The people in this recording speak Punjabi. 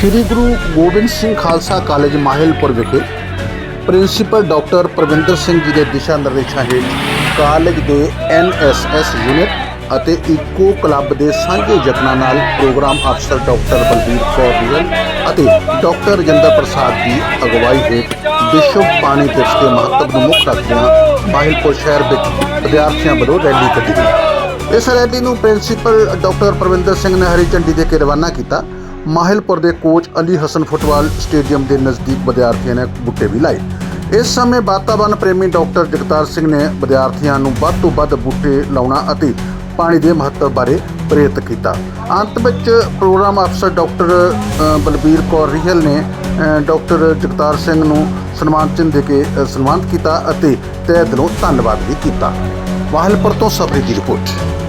ਸ੍ਰੀ ਗੁਰੂ ਗੋਬਿੰਦ ਸਿੰਘ ਖਾਲਸਾ ਕਾਲਜ ਮਾਹਿਲਪੁਰ ਵਿਖੇ ਪ੍ਰਿੰਸੀਪਲ ਡਾਕਟਰ ਪ੍ਰਵਿੰਦਰ ਸਿੰਘ ਜੀ ਦੇ ਦਿਸ਼ਾ ਨਿਰਦੇਸ਼ਾਂ ਹੇਠ ਕਾਲਜ ਦੇ ਐਨਐਸਐਸ ਯੂਨਿਟ ਅਤੇ ਇਕੋ ਕਲੱਬ ਦੇ ਸਾਂਝੇ ਯਤਨਾਂ ਨਾਲ ਪ੍ਰੋਗਰਾਮ ਅਫਸਰ ਡਾਕਟਰ ਬਲਬੀਰ ਕੌਰ ਰਿਹਲ ਅਤੇ ਡਾਕਟਰ ਰਜਿੰਦਰ ਪ੍ਰਸਾਦ ਦੀ ਅਗਵਾਈ ਹੇਠ ਵਿਸ਼ਵ ਪਾਣੀ ਦਿਵਸ ਦੇ ਮਹੱਤਵ ਨੂੰ ਮੁੱਖ ਰੱਖਦਿਆਂ ਮਾਹਿਲਪੁਰ ਸ਼ਹਿਰ ਵਿੱਚ ਵਿਦਿਆਰਥੀਆਂ ਵੱਲੋਂ ਰੈਲੀ ਕੱਢੀ ਗਈ। ਇਸ ਰੈਲੀ ਨੂੰ ਪ੍ਰਿੰਸੀਪਲ ਡਾਕਟਰ ਪ੍ਰਵਿੰਦਰ ਸਿੰਘ ਨੇ ਹਰੀ ਝੰਡੀ ਦੇ ਕੇ ਰਵਾਨਾ ਕੀਤਾ ਮਾਹਿਲਪੁਰ ਦੇ coach Ali Hasan football stadium ਦੇ ਨਜ਼ਦੀਕ ਵਿਦਿਆਰਥੀਆਂ ਨੇ ਬੁੱਟੇ ਵੀ ਲਾਏ। ਇਸ ਸਮੇਂ ਵਾਤਾਵਰਣ ਪ੍ਰੇਮੀ ਡਾਕਟਰ ਜਗਤਾਰ ਸਿੰਘ ਨੇ ਵਿਦਿਆਰਥੀਆਂ ਨੂੰ ਵੱਧ ਤੋਂ ਵੱਧ ਬੂਟੇ ਲਾਉਣਾ ਅਤੇ ਪਾਣੀ ਦੇ ਮਹੱਤਵ ਬਾਰੇ ਪ੍ਰੇਰਿਤ ਕੀਤਾ। ਅੰਤ ਵਿੱਚ ਪ੍ਰੋਗਰਾਮ ਅਫਸਰ ਡਾਕਟਰ ਬਲਬੀਰ ਕੌਰ ਰੀਹਲ ਨੇ ਡਾਕਟਰ ਜਗਤਾਰ ਸਿੰਘ ਨੂੰ ਸਨਮਾਨ ਚਿੰਨ੍ਹ ਦੇ ਕੇ ਸਨਮਾਨਿਤ ਕੀਤਾ ਅਤੇ ਤਹਿ ਦਿਲੋਂ ਧੰਨਵਾਦ ਵੀ ਕੀਤਾ। ਮਾਹਿਲਪੁਰ ਤੋਂ ਸਬਰੀ ਦੀ ਰਿਪੋਰਟ।